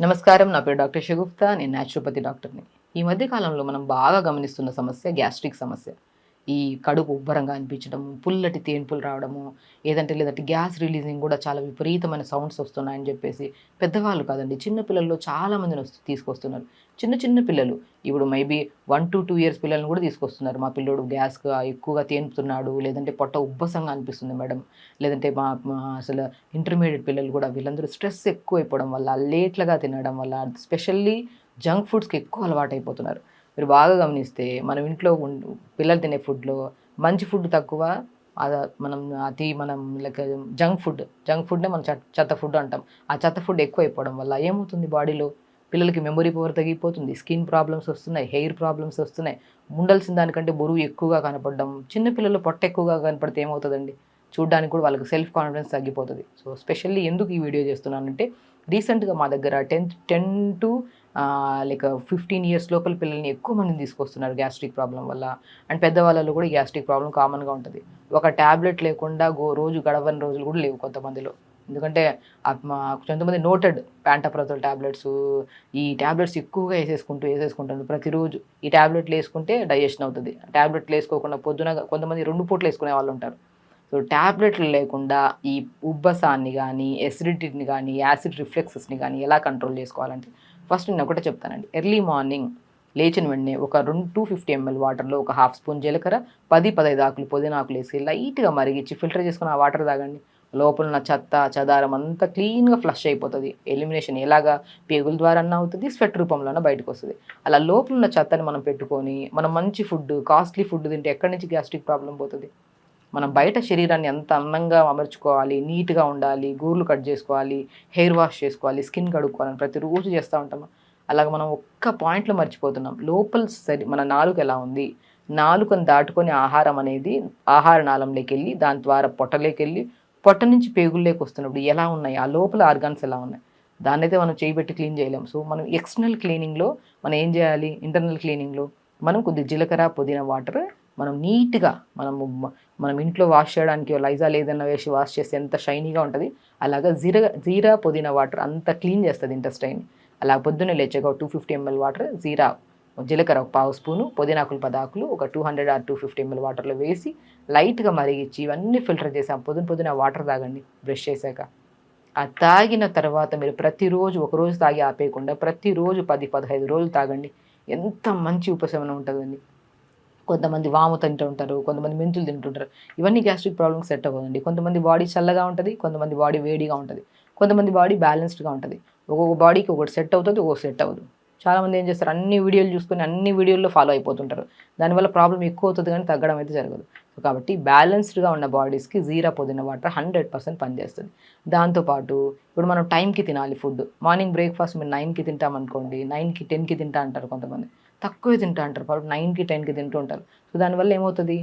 నమస్కారం నా పేరు డాక్టర్ షగుప్తా నేను న్యాచురోపతి డాక్టర్ని. ఈ మధ్య కాలంలో మనం బాగా గమనిస్తున్న సమస్య గ్యాస్ట్రిక్ సమస్య. ఈ కడుపు ఉబ్బరంగా అనిపించడం పుల్లటి తేన్పులు రావడము ఏదంటే లేదంటే గ్యాస్ రిలీజింగ్ కూడా చాలా విపరీతమైన సౌండ్స్ వస్తున్నాయని చెప్పేసి పెద్దవాళ్ళు కాదండి చిన్న పిల్లల్లో చాలా వస్తు- తీసుకొస్తున్నారు. చిన్న చిన్న పిల్లలు ఇప్పుడు maybe one two two years పిల్లల్ని కూడా తీసుకొస్తున్నారు. మా పిల్లోడు గ్యాస్ ఎక్కువగా తేనుతున్నాడు లేదంటే పొట్ట ఉబ్బసంగా అనిపిస్తుంది మేడం. లేదంటే మా మా అసలు ఇంటర్మీడియట్ పిల్లలు కూడా వీళ్ళందరూ స్ట్రెస్ ఎక్కువ అయిపోవడం వల్ల లేట్లుగా తినడం వల్ల స్పెషల్లీ జంక్ ఫుడ్స్కి ఎక్కువ అలవాటు అయిపోతున్నారు మీరు బాగా గమనిస్తే మనం ఇంట్లో పిల్లలు తినే ఫుడ్లో మంచి ఫుడ్ తక్కువ అద మనం అతి మనం లైక్ జంక్ ఫుడ్ జంక్ ఫుడ్నే మనం చెత్త- చెత్త ఫుడ్ అంటాం. ఆ చెత్త ఫుడ్ ఎక్కువ అయిపోవడం వల్ల ఏమవుతుంది బాడీలో? పిల్లలకి మెమొరీ పవర్ తగ్గిపోతుంది స్కిన్ ప్రాబ్లమ్స్ వస్తున్నాయి హెయిర్ ప్రాబ్లమ్స్ వస్తున్నాయి. ఉండాల్సిన దానికంటే బరువు ఎక్కువగా కనపడడం చిన్నపిల్లలు పొట్ట ఎక్కువగా కనపడితే ఏమవుతుందండి? చూడడానికి కూడా వాళ్ళకి సెల్ఫ్ కాన్ఫిడెన్స్ తగ్గిపోతుంది. సో స్పెషల్లీ ఎందుకు ఈ వీడియో చేస్తున్నానంటే రీసెంట్గా మా దగ్గర tenth ten to like fifteen years లోపల పిల్లల్ని ఎక్కువ మందిని తీసుకొస్తున్నారు గ్యాస్ట్రిక్ ప్రాబ్లం వల్ల. అండ్ పెద్దవాళ్ళలో కూడా గ్యాస్ట్రిక్ ప్రాబ్లం కామన్గా ఉంటుంది. ఒక ట్యాబ్లెట్ లేకుండా గో రోజు గడవని రోజులు కూడా లేవు కొంతమందిలో. ఎందుకంటే మా కొంతమంది నోటెడ్ ప్యాంటప్రతల్ ట్యాబ్లెట్స్ ఈ ట్యాబ్లెట్స్ ఎక్కువగా వేసేసుకుంటూ వేసేసుకుంటాను ప్రతిరోజు ఈ ట్యాబ్లెట్లు వేసుకుంటే డైజెషన్ అవుతుంది. ట్యాబ్లెట్లు వేసుకోకుండా పొద్దున కొంతమంది రెండు పూట్లు వేసుకునే వాళ్ళు ఉంటారు. సో ట్యాబ్లెట్లు లేకుండా ఈ ఉబ్బసాన్ని కానీ ఎసిడిటీని కానీ యాసిడ్ రిఫ్లెక్సెస్ని కానీ ఎలా కంట్రోల్ చేసుకోవాలంటే ఫస్ట్ నేను ఒకటే చెప్తానండి. ఎర్లీ మార్నింగ్ లేచిన వెంటనే ఒక రెండు టూ ఫిఫ్టీ ఎంఎల్ వాటర్లో ఒక హాఫ్ స్పూన్ జీలకర్ర పది పదహైదు ఆకులు పుదీనాకులు వేసి లైట్గా మరిగించి ఫిల్టర్ చేసుకుని ఆ వాటర్ తాగండి. లోపల ఉన్న చెత్త చదారం అంతా క్లీన్గా ఫ్లష్ అయిపోతుంది. ఎలిమినేషన్ ఎలాగా పేగుల ద్వారా అన్న అవుతుంది స్వెట్ రూపంలోనే బయటకు వస్తుంది. అలా లోపల ఉన్న చెత్తని మనం పెట్టుకొని మనం మంచి ఫుడ్ కాస్ట్లీ ఫుడ్ తింటే ఎక్కడి నుంచి గ్యాస్ట్రిక్ ప్రాబ్లం పోతుంది? మనం బయట శరీరాన్ని ఎంత అందంగా అమర్చుకోవాలి నీట్గా ఉండాలి గూర్లు కట్ చేసుకోవాలి హెయిర్ వాష్ చేసుకోవాలి స్కిన్ కడుక్కోవాలని ప్రతిరోజు చేస్తూ ఉంటాం. అలాగ మనం ఒక్క పాయింట్లో మర్చిపోతున్నాం. లోపల సరి మన నాలుక ఎలా ఉంది? నాలుకను దాటుకొని ఆహారం అనేది ఆహార నాళంలోకి వెళ్ళి దాని ద్వారా పొట్టలోకి వెళ్ళి పొట్ట నుంచి పేగుల్లోకి వస్తున్నప్పుడు ఎలా ఉన్నాయి? ఆ లోపల ఆర్గాన్స్ ఎలా ఉన్నాయి? దాన్ని అయితే మనం చేయబెట్టి క్లీన్ చేయలేం. సో మనం ఎక్స్టర్నల్ క్లీనింగ్లో మనం ఏం చేయాలి? ఇంటర్నల్ క్లీనింగ్లో మనం కొద్ది జీలకర్ర పుదీనా వాటర్ మనం నీట్గా మనము మనం ఇంట్లో వాష్ చేయడానికి లైజా లేదన్న వేసి వాష్ చేస్తే ఎంత షైనీగా ఉంటుంది? అలాగా జీరా జీరా పుదీనా వాటర్ అంత క్లీన్ చేస్తుంది ఇంటెస్టైన్. అలా పొద్దున్నే లేచాక టూ ఫిఫ్టీ ఎంఎల్ వాటర్ జీరా జీలకర్ర ఒక పావు స్పూను పుదీనాకులు పదాకులు ఒక two hundred or two fifty ML వాటర్లో వేసి లైట్గా మరిగించి ఇవన్నీ ఫిల్టర్ చేసాం. పొద్దున పొద్దున వాటర్ తాగండి బ్రష్ చేశాక. ఆ తాగిన తర్వాత మీరు ప్రతిరోజు ఒక రోజు తాగి ఆపేయకుండా ప్రతిరోజు పది పదహైదు రోజులు తాగండి. ఎంత మంచి ఉపశమనం ఉంటుందండి. కొంతమంది వాము తింటూ ఉంటారు కొంతమంది మెంతులు తింటుంటారు ఇవన్నీ గ్యాస్ట్రిక్ ప్రాబ్లమ్స్ సెట్ అవ్వదండి. కొంతమంది బాడీ చల్లగా ఉంటుంది కొంతమంది బాడీ వేడిగా ఉంటుంది. కొంతమంది బాడీ బ్యాలెన్స్డ్గా ఉంటుంది. ఒక్కొక్క బాడీకి ఒకటి సెట్ అవుతుంది ఒకటి సెట్ అవ్వదు. చాలామంది ఏం చేస్తారు అన్ని వీడియోలు చూసుకొని అన్ని వీడియోల్లో ఫాలో అయిపోతుంటారు. దానివల్ల ప్రాబ్లం ఎక్కువ అవుతుంది కానీ తగ్గడం అయితే జరగదు. సో కాబట్టి బ్యాలెన్స్డ్గా ఉన్న బాడీస్కి జీరా పుదీనా వాటర్ హండ్రెడ్ పర్సెంట్ పనిచేస్తుంది. దాంతోపాటు ఇప్పుడు మనం టైంకి తినాలి ఫుడ్ మార్నింగ్ బ్రేక్ఫాస్ట్ మీరు నైన్కి తింటామనుకోండి నైన్కి టెన్కి తింటా అంటారు కొంతమంది. తక్కువే తింటా అంటారు. కాబట్టి నైన్కి టెన్కి తింటూ ఉంటారు. సో దానివల్ల ఏమవుతుంది?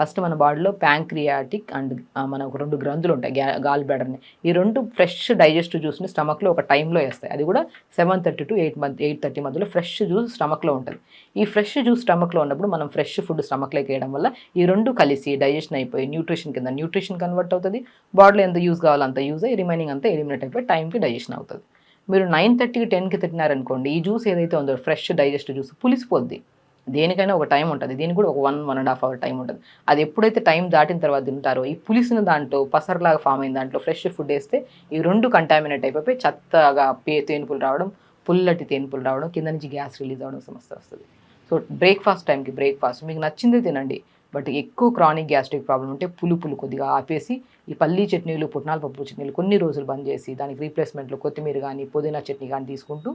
ఫస్ట్ మన బాడీలో ప్యాంక్రియాటిక్ అండ్ మన ఒక రెండు గ్రంథులు ఉంటాయి. గ్యా గాల్ బ్యాడర్ని ఈ రెండు ఫ్రెష్ డైజెస్టివ్ జ్యూస్ని స్టమక్లో ఒక టైంలో వేస్తాయి. అది కూడా సెవెన్ థర్టీ టు ఎయిట్ మధ్య ఎయిట్ థర్టీ మధ్యలో ఫ్రెష్ జ్యూస్ స్టమక్లో ఉంటుంది. ఈ ఫ్రెష్ జ్యూస్ స్టమక్లో ఉన్నప్పుడు మనం ఫ్రెష్ ఫుడ్ స్టమక్లోకి వేయడం వల్ల ఈ రెండు కలిసి డైజెషన్ అయిపోయి న్యూట్రిషన్ కింద న్యూట్రిషన్ కన్వర్ట్ అవుతుంది. బాడీలో ఎంత యూజ్ కావాలో అంత యూజ్ అయ్యి రిమైనింగ్ అంతా ఎలిమినేట్ అయిపోయి టైంకి డైజెషన్ అవుతుంది. మీరు నైన్ థర్టీకి టెన్కి తిట్టినారనుకోండి ఈ జ్యూస్ ఏదైతే ఉందో ఫ్రెష్ డైజెస్ట్ జ్యూస్ పులిసిపోద్ది. దేనికైనా ఒక టైం ఉంటుంది. దీనికి కూడా ఒక one one and half hour time ఉంటుంది. అది ఎప్పుడైతే టైం దాటిన తర్వాత తింటారో ఈ పులిసిన దాంట్లో పసర్లాగా ఫామ్ అయిన దాంట్లో ఫ్రెష్ ఫుడ్ వేస్తే ఈ రెండు కంటామినేట్ అయిపోయి చెత్తగా పే తేనుపులు రావడం పుల్లటి తేనుపులు రావడం కింద నుంచి గ్యాస్ రిలీజ్ అవ్వడం సమస్య వస్తుంది. సో బ్రేక్ఫాస్ట్ టైంకి బ్రేక్ఫాస్ట్ మీకు నచ్చింది తినండి. బట్ ఎక్కువ క్రానిక్ గ్యాస్ట్రిక్ ప్రాబ్లం ఉంటే పులుపులు కొద్దిగా ఆపేసి ఈ పల్లీ చట్నీలు పుట్నాల పప్పు చట్నీలు కొన్ని రోజులు బంద్ చేసి దానికి రీప్లేస్మెంట్లో కొత్తిమీర కానీ పుదీనా చట్నీ కానీ తీసుకుంటూ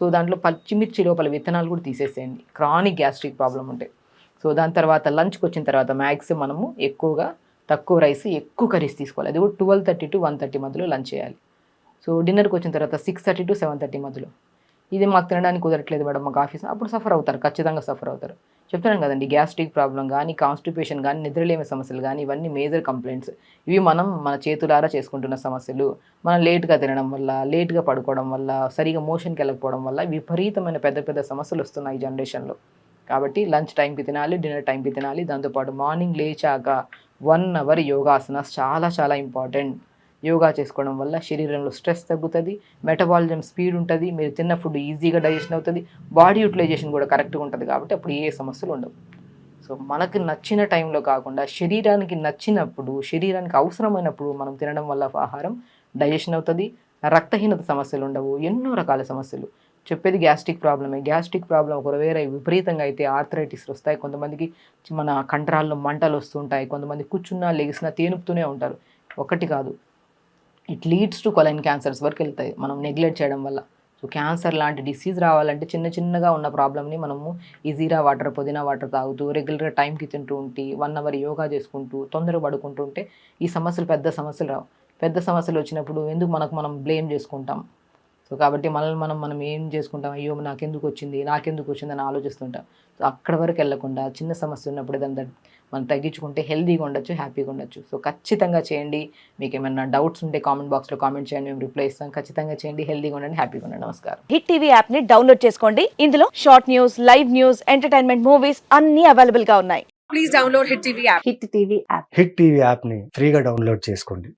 సో దాంట్లో పచ్చిమిర్చి లోపల విత్తనాలు కూడా తీసేసేయండి. క్రానిక్ గ్యాస్ట్రిక్ ప్రాబ్లం ఉంటే. సో దాని తర్వాత లంచ్కి వచ్చిన తర్వాత మ్యాక్సిమం మనము ఎక్కువగా తక్కువ రైస్ ఎక్కువ కర్రీస్ తీసుకోవాలి. అది కూడా twelve thirty to one thirty మధ్యలో లంచ్ చేయాలి. సో డిన్నర్కి వచ్చిన తర్వాత six thirty to seven thirty మధ్యలో. ఇది మాకు తినడానికి కుదరట్లేదు మేడం మాకు ఆఫీస్ అప్పుడు సఫర్ అవుతారు ఖచ్చితంగా సఫర్ అవుతారు. చెప్తున్నాను కదండి గ్యాస్ట్రిక్ ప్రాబ్లం కానీ కాన్స్టిపేషన్ కానీ నిద్రలేమి సమస్యలు కానీ ఇవన్నీ మేజర్ కంప్లైంట్స్ ఇవి మనం మన చేతులారా చేసుకుంటున్న సమస్యలు. మనం లేట్గా తినడం వల్ల లేట్గా పడుకోవడం వల్ల సరిగా మోషన్కి వెళ్ళకపోవడం వల్ల విపరీతమైన పెద్ద పెద్ద సమస్యలు వస్తున్నాయి ఈ జనరేషన్లో కాబట్టి లంచ్ టైంకి తినాలి డిన్నర్ టైంకి తినాలి. దాంతోపాటు మార్నింగ్ లేచాక వన్ అవర్ యోగాసనాస్ చాలా చాలా ఇంపార్టెంట్ యోగా చేసుకోవడం వల్ల శరీరంలో స్ట్రెస్ తగ్గుతుంది మెటబాలిజం స్పీడ్ ఉంటుంది మీరు తిన్న ఫుడ్ ఈజీగా డైజెషన్ అవుతుంది బాడీ యూటిలైజేషన్ కూడా కరెక్ట్గా ఉంటుంది కాబట్టి అప్పుడు ఏ సమస్యలు ఉండవు. సో మనకు నచ్చిన టైంలో కాకుండా శరీరానికి నచ్చినప్పుడు శరీరానికి అవసరమైనప్పుడు మనం తినడం వల్ల ఆహారం డైజెషన్ అవుతుంది రక్తహీనత సమస్యలు ఉండవు ఎన్నో రకాల సమస్యలు. చెప్పేది గ్యాస్ట్రిక్ ప్రాబ్లమే. గ్యాస్ట్రిక్ ప్రాబ్లం ఒక వేరే విపరీతంగా అయితే ఆర్థరైటిస్ వస్తాయి కొంతమందికి మన కండరాల్లో మంటలు వస్తుంటాయి కొంతమంది కూర్చున్నా లెగిసినా తేనుపుతూనే ఉంటారు. ఒకటి కాదు it leads to colon cancers వరకు వెళ్తాయి. మనం నెగ్లెక్ట్ చేయడం వల్ల. సో క్యాన్సర్ లాంటి డిసీజ్ రావాలంటే చిన్న చిన్నగా ఉన్న ప్రాబ్లమ్ని మనము ఈజీరా వాటర్ పుదీనా వాటర్ తాగుతూ రెగ్యులర్గా టైంకి తింటూ ఉంటే వన్ అవర్ యోగా చేసుకుంటూ తొందర పడుకుంటూ ఉంటే ఈ సమస్యలు పెద్ద సమస్యలు రావు. పెద్ద సమస్యలు వచ్చినప్పుడు ఎందుకు మనకు మనం బ్లేమ్ చేసుకుంటాం? సో కాబట్టి మనల్ని మనం మనం ఏం చేసుకుంటాం? అయ్యో నాకెందుకు వచ్చింది? నాకెందుకు వచ్చింది? అని ఆలోచిస్తుంటాం. సో అక్కడ వరకు వెళ్ళకుండా చిన్న సమస్య ఉన్నప్పుడు ఏదన్నా మనం తగ్గించుకుంటే హెల్తీగా ఉండొచ్చు హ్యాపీగా ఉండొచ్చు. సో ఖచ్చితంగా చేయండి. మీకు ఏమైనా డౌట్స్ ఉంటే కామెంట్ బాక్స్లో కామెంట్ చేయండి. మేము రిప్లై ఇస్తాం. ఖచ్చితంగా చేయండి. హెల్తీగా ఉండండి హ్యాపీగా ఉండండి. నమస్కారం. హిట్ టీవీ యాప్ని డౌన్లోడ్ చేసుకోండి. ఇందులో short news live news entertainment movies అన్ని అవైలబుల్గా ఉన్నాయి. please download Hit TV app. Hit TV app. Hit TV యాప్ని ఫ్రీగా డౌన్లోడ్ చేసుకోండి.